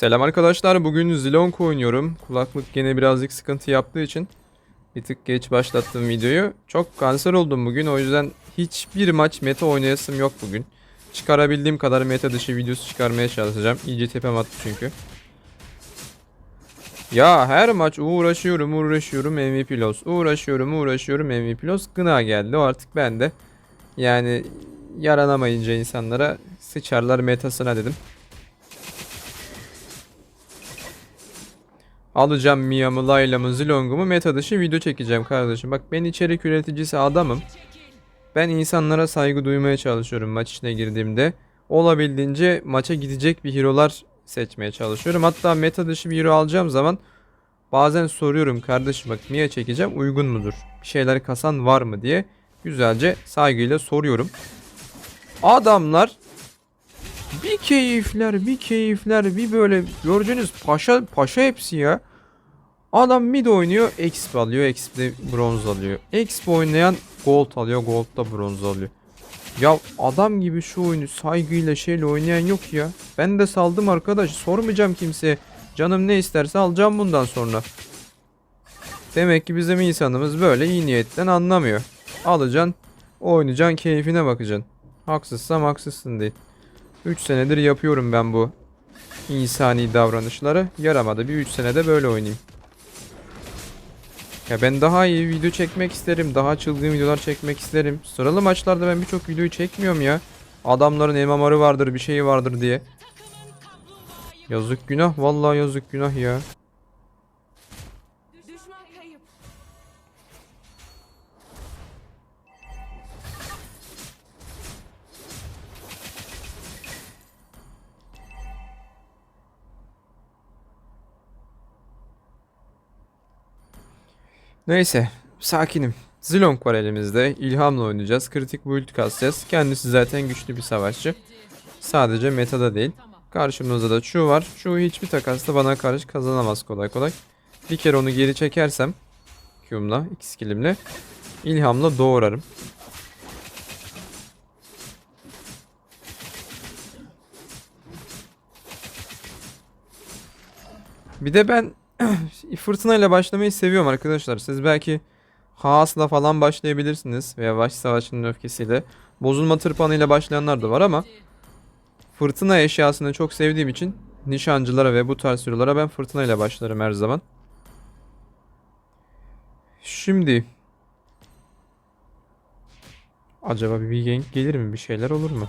Selam arkadaşlar. Bugün Zilonk oynuyorum. Kulaklık gene birazcık sıkıntı yaptığı için bir tık geç başlattım videoyu. Çok kanser oldum bugün. O yüzden hiçbir maç meta oynayasım yok bugün. Çıkarabildiğim kadar meta dışı videosu çıkarmaya çalışacağım. İyice tepem attı çünkü. Ya her maç uğraşıyorum uğraşıyorum MVP loss. Uğraşıyorum uğraşıyorum MVP loss. Gına geldi o artık bende. Yani yaranamayınca insanlara sıçarlar metasına dedim. Alacağım Mia'mı, Layla'mı, Zilong'umu meta dışı video çekeceğim kardeşim. Bak ben içerik üreticisi adamım. Ben insanlara saygı duymaya çalışıyorum maç içine girdiğimde. Olabildiğince maça gidecek bir hero'lar seçmeye çalışıyorum. Hatta meta dışı bir hero alacağım zaman bazen soruyorum kardeşim bak Mia çekeceğim uygun mudur? Bir şeyler kasan var mı diye güzelce saygıyla soruyorum. Adamlar bir keyifler, bir keyifler, bir böyle gördüğünüz paşa paşa hepsi ya. Adam mid oynuyor, exp alıyor, exp'de bronz alıyor. Exp oynayan gold alıyor, gold'da bronz alıyor. Ya adam gibi şu oyunu saygıyla şeyle oynayan yok ya. Ben de saldım arkadaş, sormayacağım kimseye. Canım ne isterse alacağım bundan sonra. Demek ki bizim insanımız böyle iyi niyetten anlamıyor. Alacaksın, oynayacaksın, keyfine bakacaksın. Haksızsam haksızsın değil. 3 senedir yapıyorum ben bu insani davranışları. Yaramadı. Bir 3 senede böyle oynayayım. Ya ben daha iyi video çekmek isterim. Daha çılgın videolar çekmek isterim. Sıralı maçlarda ben birçok videoyu çekmiyorum ya. Adamların MMR'ı vardır bir şeyi vardır diye. Yazık günah. Vallahi yazık günah ya. Neyse. Sakinim. Zilong var elimizde. İlhamla oynayacağız. Kritik build kasacağız. Kendisi zaten güçlü bir savaşçı. Sadece metada değil. Karşımızda da Chu var. Chu hiçbir takasta bana karşı kazanamaz kolay kolay. Bir kere onu geri çekersem Q'umla, X skillimle ilhamla doğrarım. Bir de ben fırtınayla başlamayı seviyorum arkadaşlar. Siz belki Haas'la falan başlayabilirsiniz veya Vahşi Savaşı'nın öfkesiyle. Bozulma tırpanıyla başlayanlar da var ama fırtına eşyasını çok sevdiğim için nişancılara ve bu tarz sürülara ben fırtınayla başlarım her zaman. Şimdi acaba bir gank gelir mi? Bir şeyler olur mu?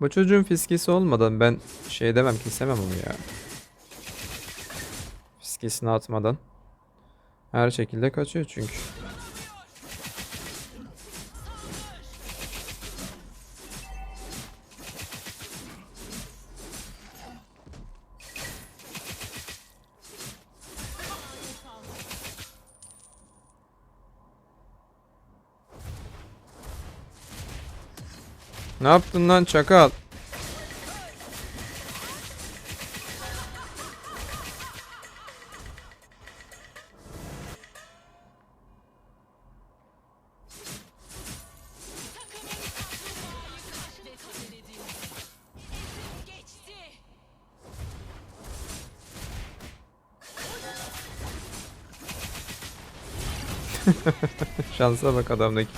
Bu çocuğun fiskesi olmadan ben şey demem kesemem onu ya. Fiskesini atmadan. Her şekilde kaçıyor çünkü. Ne yaptın lan çakal? Şansa bak adamdaki.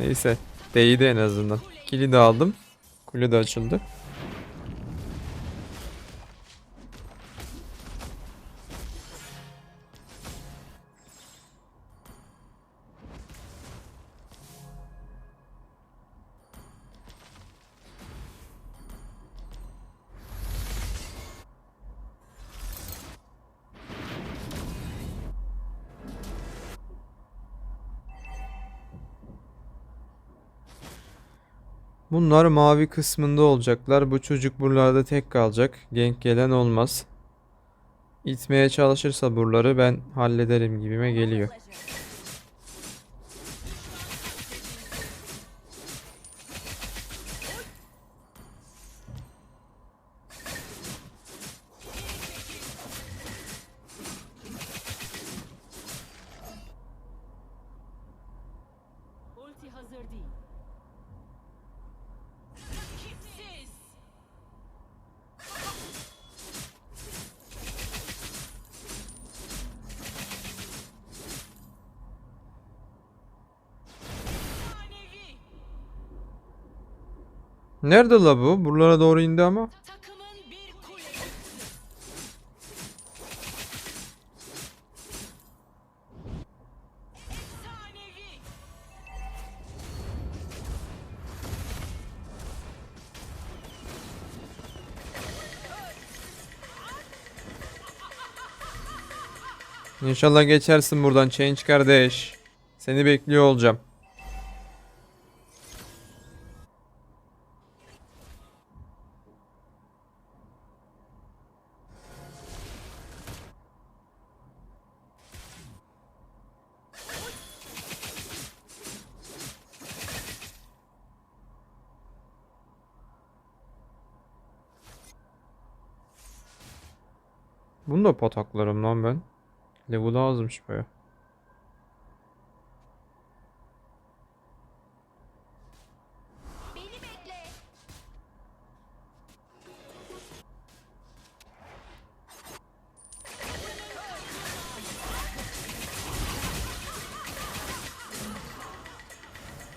Neyse. Değdi en azından. Kili de aldım. Kule de açıldı. Bunlar mavi kısmında olacaklar. Bu çocuk buralarda tek kalacak. Genk gelen olmaz. İtmeye çalışırsa buraları ben hallederim gibime geliyor. Nerede la bu? Buralara doğru indi ama. İnşallah geçersin buradan Change kardeş. Seni bekliyor olacağım. Bunu da pataklarım lan ben. Level azmış baya.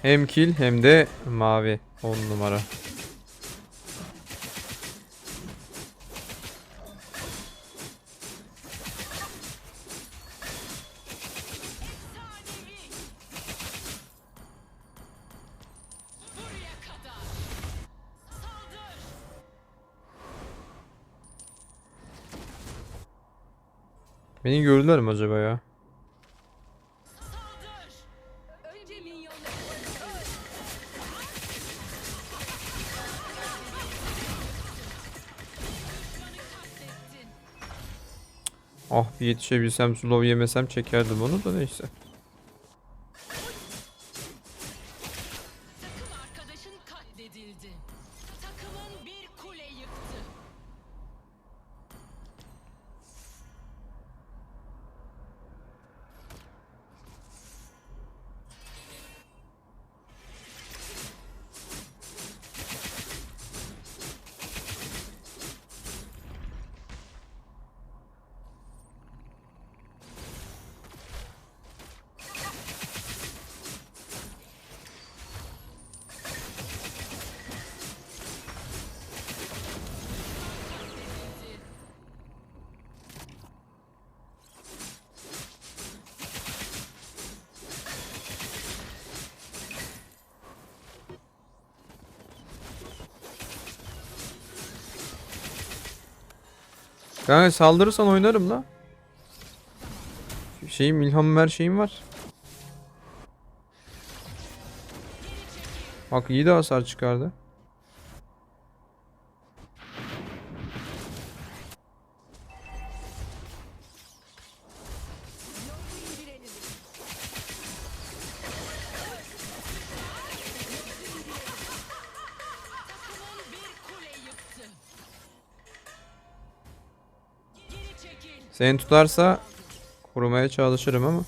Hem kill hem de mavi. 10 numara. Beni gördüler mi acaba ya? Ah bir yetişebilsem slow yemesem çekerdim onu da neyse. Takımın bir kule yıktı. Kanka saldırırsan oynarım la. Şeyim ilhamım her şeyim var. Bak iyi de hasar çıkardı. Seni tutarsa korumaya çalışırım ama.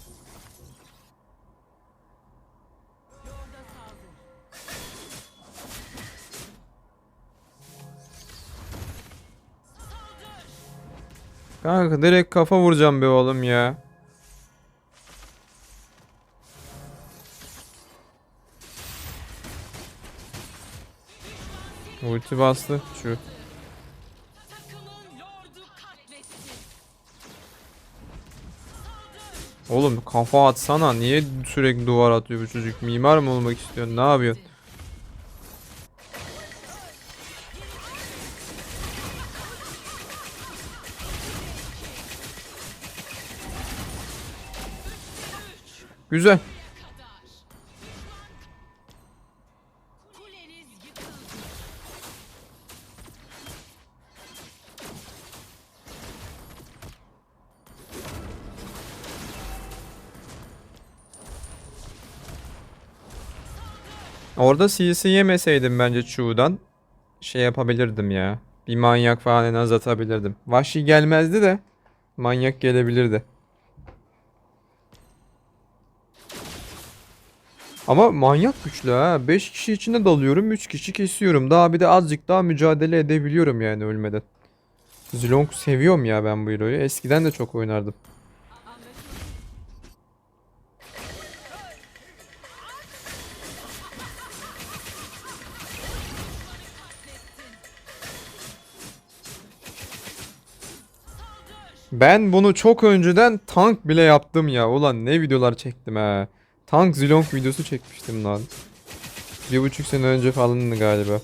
Kanka direkt kafa vuracağım be oğlum ya. Ulti bastı şu. Oğlum kafa atsana. Niye sürekli duvar atıyor bu çocuk? Mimar mı olmak istiyorsun? Ne yapıyorsun? Güzel. Orada CC yemeseydim bence Chu'dan şey yapabilirdim ya. Bir manyak falan en az atabilirdim. Vahşi gelmezdi de manyak gelebilirdi. Ama manyak güçlü ha. 5 kişi içinde dalıyorum, 3 kişi kesiyorum. Daha bir de azıcık daha mücadele edebiliyorum yani ölmeden. Zilong seviyorum ya ben bu hero'yu. Eskiden de çok oynardım. Ben bunu çok önceden tank bile yaptım ya. Ulan ne videolar çektim ha. Tank Zilong videosu çekmiştim lan. Bir buçuk sene önce falandı galiba.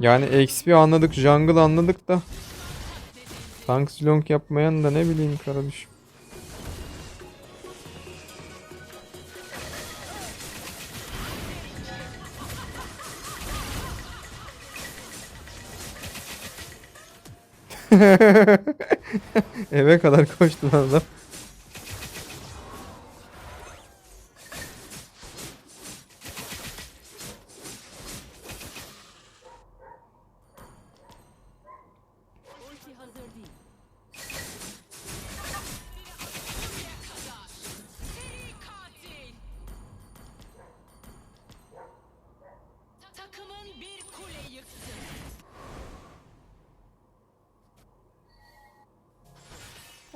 Yani XP anladık, jungle anladık da. Tank Zilong yapmayan da ne bileyim kardeşim. Eve kadar koştu lan adam.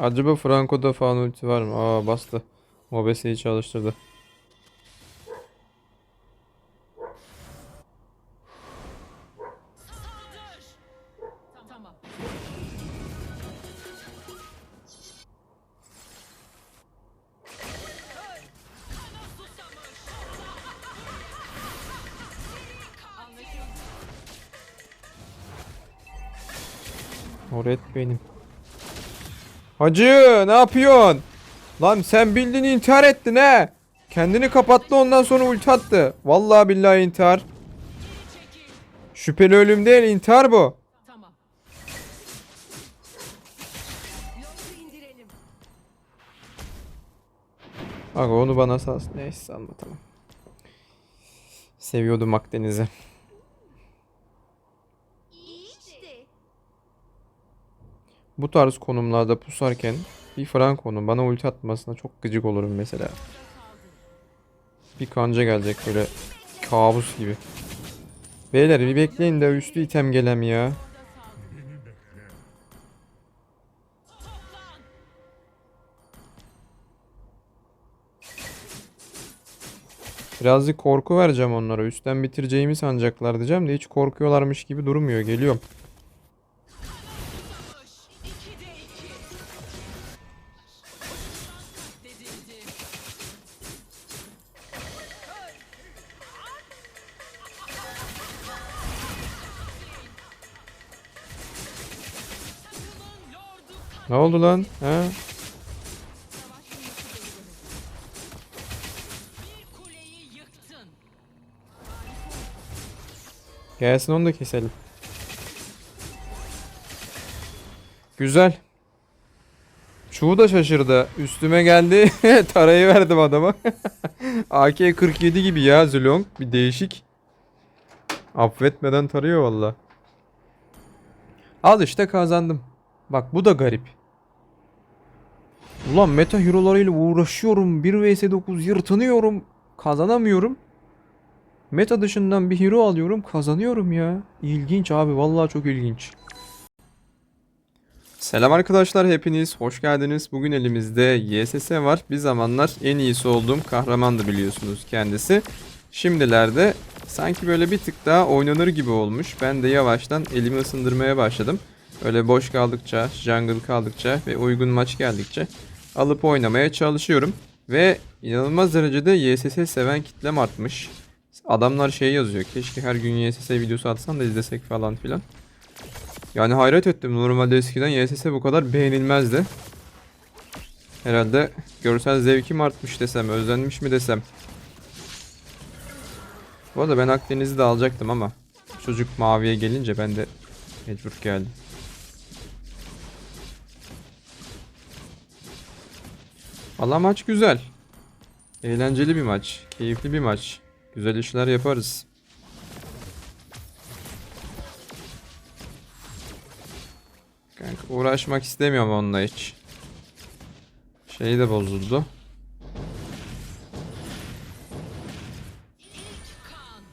Acaba Franco'da falan ulti var mı? Aa bastı. OBS'yi çalıştırdı. Saldır. Tamam. Kana susamış. Anlaşıldı. O red benim. Hacı ne yapıyorsun? Lan sen bildiğin intihar ettin he. Kendini kapattı ondan sonra ulti attı. Vallahi billahi intihar. Şüpheli ölüm değil intihar bu. Tamam. Onu bana sal. Neyse salma tamam. Seviyordum Akdeniz'i. İşte. Bu tarz konumlarda pusarken bir Franco'nun bana ulti atmasına çok gıcık olurum mesela. Bir kanca gelecek böyle kabus gibi. Beyler bir bekleyin de üstü item gelem ya. Birazcık korku vereceğim onlara. Üstten bitireceğimi sanacaklar diyeceğim de hiç korkuyorlarmış gibi durmuyor. Geliyorum. Oldu lan? Ha? Gelsin onu da keselim. Güzel. Çoğu da şaşırdı. Üstüme geldi. Tarayı verdim adama. AK-47 gibi ya Zülong. Bir değişik. Affetmeden tarıyor valla. Al işte kazandım. Bak bu da garip. Ulan meta hero'larıyla uğraşıyorum. 1 vs 9 yırtınıyorum. Kazanamıyorum. Meta dışından bir hero alıyorum kazanıyorum ya. İlginç abi vallahi çok ilginç. Selam arkadaşlar hepiniz hoş geldiniz. Bugün elimizde YSS var. Bir zamanlar en iyisi olduğum kahramandı biliyorsunuz kendisi. Şimdilerde sanki böyle bir tık daha oynanır gibi olmuş. Ben de yavaştan elimi ısındırmaya başladım. Öyle boş kaldıkça, jungle kaldıkça ve uygun maç geldikçe alıp oynamaya çalışıyorum. Ve inanılmaz derecede YSS seven kitlem artmış. Adamlar şey yazıyor. Keşke her gün YSS videosu atsan da izlesek falan filan. Yani hayret ettim. Normalde eskiden YSS bu kadar beğenilmezdi. Herhalde görsel zevkim artmış desem, özlenmiş mi desem. Bu arada ben Akdeniz'i de alacaktım ama çocuk maviye gelince ben de mecbur geldim. Valla maç güzel. Eğlenceli bir maç. Keyifli bir maç. Güzel işler yaparız. Kanka uğraşmak istemiyorum onunla hiç. Şey de bozuldu.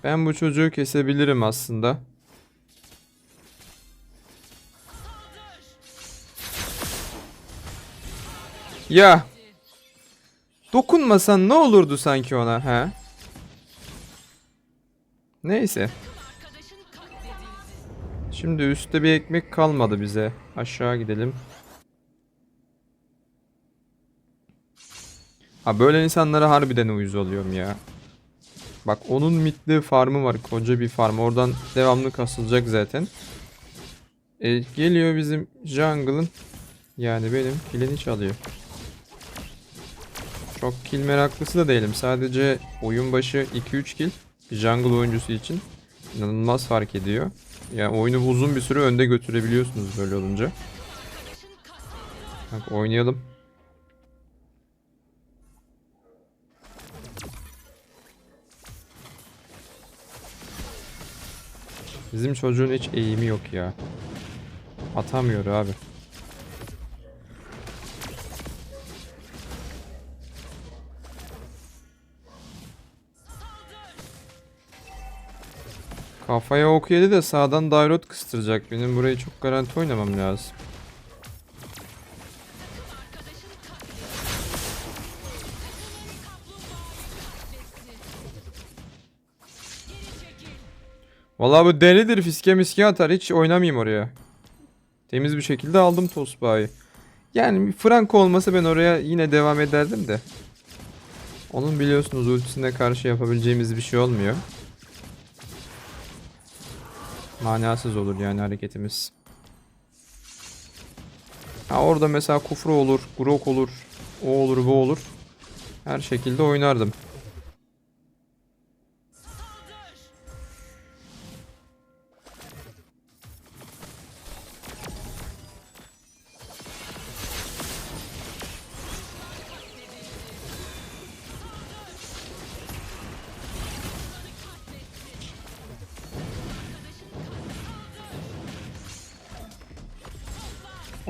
Ben bu çocuğu kesebilirim aslında. Ya. Dokunmasan ne olurdu sanki ona ha? Neyse. Şimdi üstte bir ekmek kalmadı bize. Aşağı gidelim. Ha böyle insanlara harbiden uyuz oluyorum ya. Bak onun mitli farmı var. Koca bir farm. Oradan devamlı kasılacak zaten. E, geliyor bizim jungle'ın. Yani benim killini çalıyor. Çok kill meraklısı da değilim. Sadece oyun başı 2-3 kill. Jungle oyuncusu için inanılmaz fark ediyor. Yani oyunu uzun bir süre önde götürebiliyorsunuz böyle olunca. Bak oynayalım. Bizim çocuğun hiç eğimi yok ya. Atamıyor abi. Kafaya ok yedi de sağdan dairot kıstıracak. Benim burayı çok garanti oynamam lazım. Vallahi bu delidir fiske miske atar hiç oynamayayım oraya. Temiz bir şekilde aldım Tosbağ'ı. Yani Franco olmasa ben oraya yine devam ederdim de. Onun biliyorsunuz ultisine karşı yapabileceğimiz bir şey olmuyor. Manasız olur yani hareketimiz. Ha orada mesela Kufru olur, Grok olur, o olur bu olur. Her şekilde oynardım.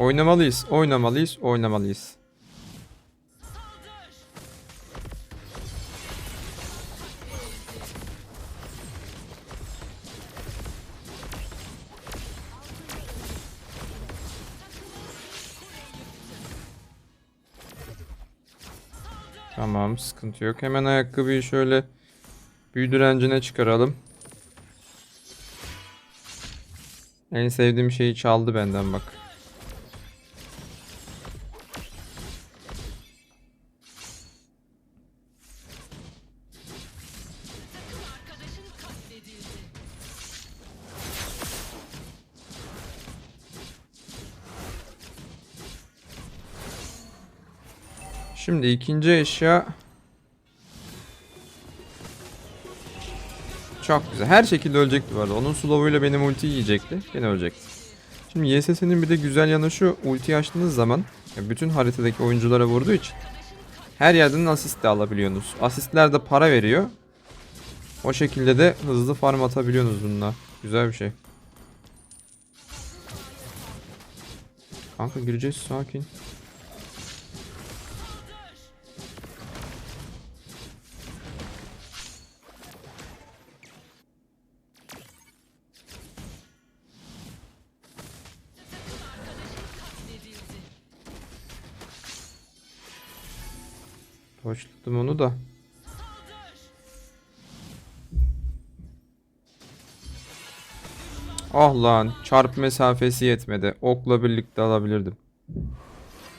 Oynamalıyız, oynamalıyız, oynamalıyız. Tamam, sıkıntı yok. Hemen ayakkabıyı şöyle büyü direncine çıkaralım. En sevdiğim şeyi çaldı benden bak. Şimdi ikinci eşya Çok güzel. Her şekilde ölecekti bu arada. Onun slow'uyla benim ulti yiyecekti. Gene ölecekti. Şimdi YSS'nin bir de güzel yanı şu. Ulti açtığınız zaman bütün haritadaki oyunculara vurduğu için her yerden asist de alabiliyorsunuz. Asistler de para veriyor. O şekilde de hızlı farm atabiliyorsunuz bununla. Güzel bir şey. Kanka gireceğiz sakin. Hoşladım onu da. Ah lan çarp mesafesi yetmedi. Okla birlikte alabilirdim.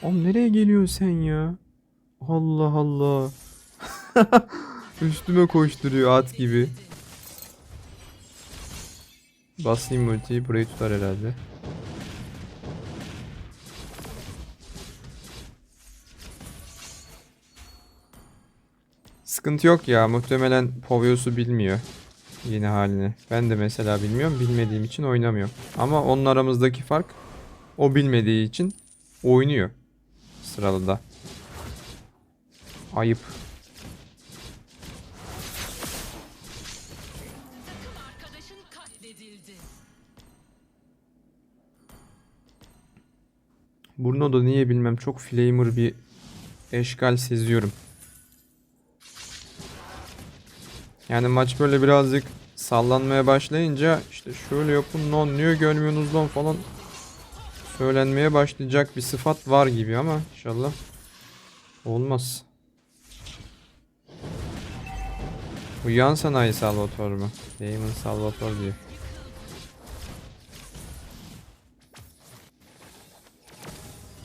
Oğlum nereye geliyorsun sen ya? Allah Allah. Üstüme koşturuyor at gibi. Basayım ultiyi burayı tutar herhalde. Sıkıntı yok ya. Muhtemelen Povios'u bilmiyor. Yeni halini. Ben de mesela bilmiyorum. Bilmediğim için oynamıyorum. Ama onun aramızdaki fark o bilmediği için oynuyor. Sıralı da. Ayıp. Bruno da niye bilmem çok flamer bir eşkal seziyorum. Yani maç böyle birazcık sallanmaya başlayınca işte şöyle yapın lan niye görmüyorsunuz lan falan söylenmeye başlayacak bir sıfat var gibi ama inşallah olmaz. Uyan sanayi Salvatore mu? Damon Salvatore diyor.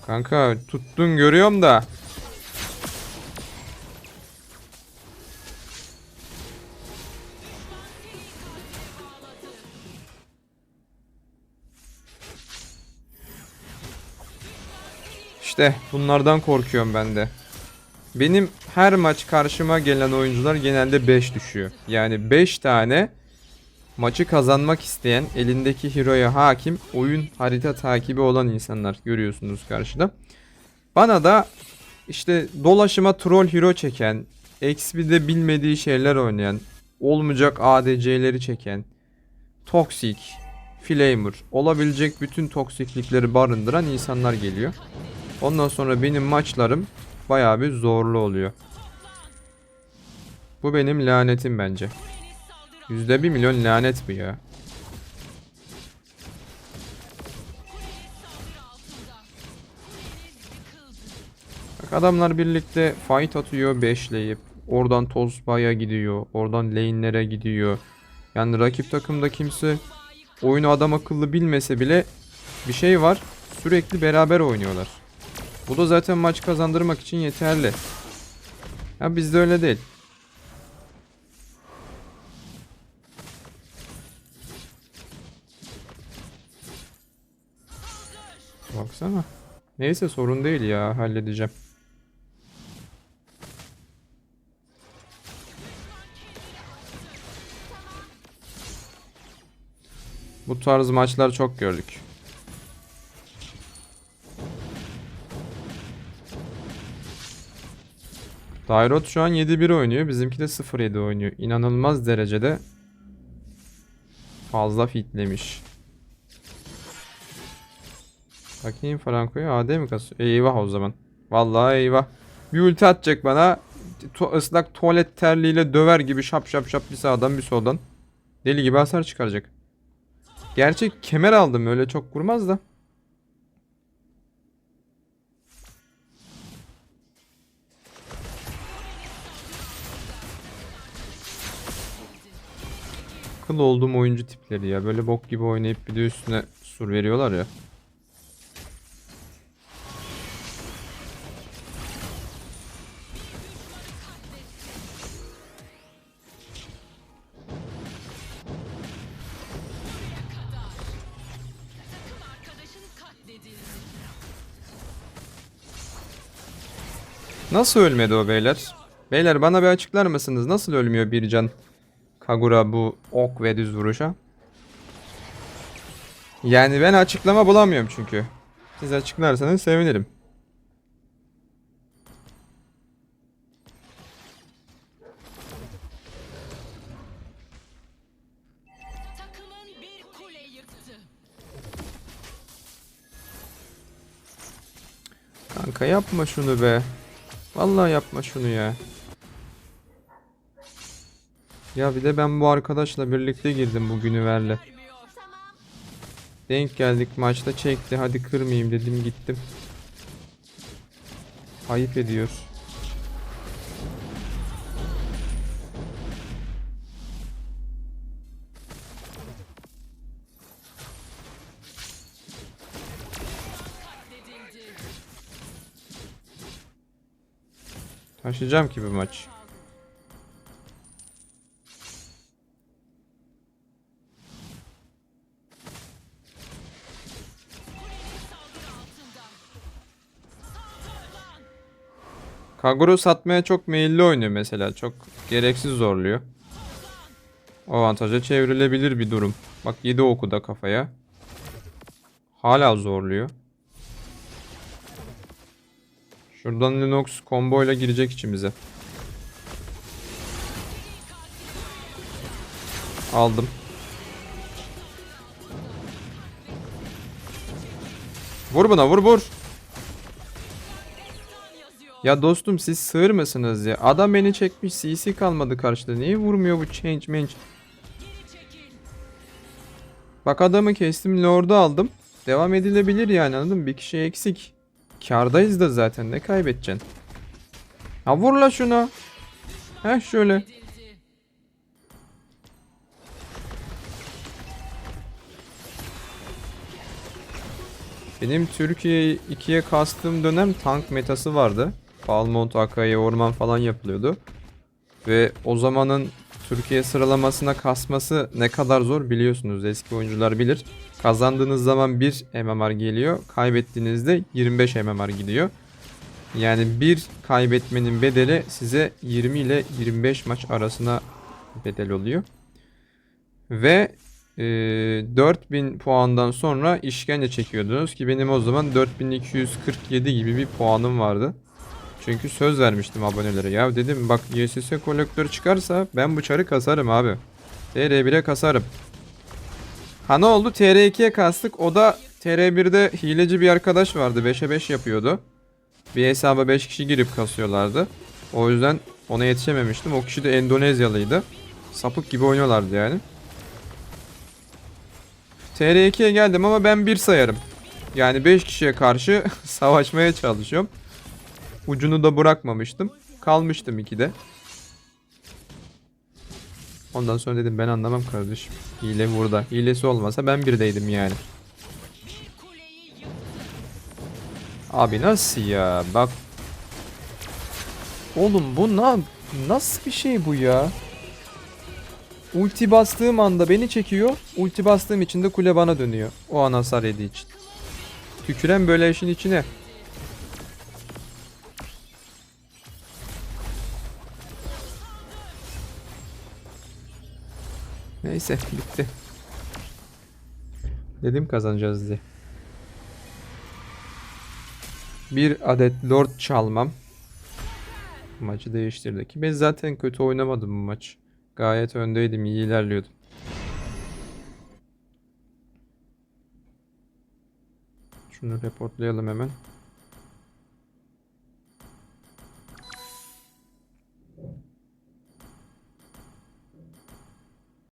Kanka tuttun görüyorum da. İşte bunlardan korkuyorum ben de. Benim her maç karşıma gelen oyuncular genelde 5 düşüyor. Yani 5 tane maçı kazanmak isteyen, elindeki hero'ya hakim, oyun harita takibi olan insanlar görüyorsunuz karşıda. Bana da işte dolaşıma troll hero çeken, XP'de bilmediği şeyler oynayan, olmayacak ADC'leri çeken, toksik, flamer, olabilecek bütün toksiklikleri barındıran insanlar geliyor. Ondan sonra benim maçlarım bayağı bir zorlu oluyor. Bu benim lanetim bence. Yüzde bir milyon lanet bu ya. Bak adamlar birlikte fight atıyor beşleyip. Oradan Tozba'ya gidiyor. Oradan lane'lere gidiyor. Yani rakip takımda kimse oyunu adam akıllı bilmese bile bir şey var. Sürekli beraber oynuyorlar. Bu da zaten maç kazandırmak için yeterli. Ya bizde öyle değil. Baksana. Neyse sorun değil ya halledeceğim. Bu tarz maçlar çok gördük. Dairot şu an 7-1 oynuyor. Bizimki de 0-7 oynuyor. İnanılmaz derecede fazla fitlemiş. Bakayım Franco'ya AD mi kasıyor? Eyvah o zaman. Vallahi eyvah. Bir ulti atacak bana. Tu ıslak tuvalet terliğiyle döver gibi şap şap şap bir sağdan bir soldan. Deli gibi hasar çıkaracak. Gerçi kemer aldım öyle çok vurmaz da. Kıl olduğum oyuncu tipleri ya. Böyle bok gibi oynayıp bir de üstüne sur veriyorlar ya. Nasıl ölmedi o beyler? Beyler bana bir açıklar mısınız? Nasıl ölmüyor bir can Kagura bu ok ve düz vuruşa? Yani ben açıklama bulamıyorum çünkü. Siz açıklarsanız sevinirim. Kanka yapma şunu be. Vallahi yapma şunu ya. Ya bir de ben bu arkadaşla birlikte girdim bu. Tamam. Denk geldik maçta çekti hadi kırmayayım dedim gittim. Ayıp ediyor. Taşıyacağım ki bu maç. Kagura satmaya çok meyilli oynuyor mesela. Çok gereksiz zorluyor. Avantaja çevrilebilir bir durum. Bak 7 oku da kafaya. Hala zorluyor. Şuradan Lunox comboyla girecek içimize. Aldım. Vur buna vur vur. Ya dostum siz sığır mısınız ya? Adam beni çekmiş CC kalmadı karşıda. Niye vurmuyor bu change mange? Bak adamı kestim lord'u aldım. Devam edilebilir yani anladın mı? Bir kişi eksik. Kardayız da zaten ne kaybedeceksin? Ha vur la şuna. Heh şöyle. Benim Türkiye 2'ye kastığım dönem tank metası vardı. Balmont, Akaye, Orman falan yapılıyordu. Ve o zamanın Türkiye sıralamasına kasması ne kadar zor biliyorsunuz. Eski oyuncular bilir. Kazandığınız zaman 1 MMR geliyor. Kaybettiğinizde 25 MMR gidiyor. Yani bir kaybetmenin bedeli size 20 ile 25 maç arasına bedel oluyor. Ve e, 4000 puandan sonra işkence çekiyordunuz ki benim o zaman 4247 gibi bir puanım vardı. Çünkü söz vermiştim abonelere. Ya dedim bak YSS kolektör çıkarsa ben bu çarı kasarım abi. TR1'e kasarım. Ha ne oldu? TR2'ye kastık. O da TR1'de hileci bir arkadaş vardı. 5'e 5 yapıyordu. Bir hesaba 5 kişi girip kasıyorlardı. O yüzden ona yetişememiştim. O kişi de Endonezyalıydı. Sapık gibi oynuyorlardı yani. TR2'ye geldim ama ben 1 sayarım. Yani 5 kişiye karşı savaşmaya çalışıyorum. Ucunu da bırakmamıştım. Kalmıştım 2'de. Ondan sonra dedim ben anlamam kardeşim. Hile burada. Hilesi olmasa ben birdeydim yani. Abi nasıl ya? Bak. Oğlum bu na nasıl bir şey bu ya? Ulti bastığım anda beni çekiyor. Ulti bastığım için de kule bana dönüyor. O an hasar yediği için. Tüküren böyle işin içine. Neyse bitti. Dedim kazanacağız diye. Bir adet lord çalmam. Maçı değiştirdi ki ben zaten kötü oynamadım bu maç. Gayet öndeydim, iyi ilerliyordum. Şunu reportlayalım hemen.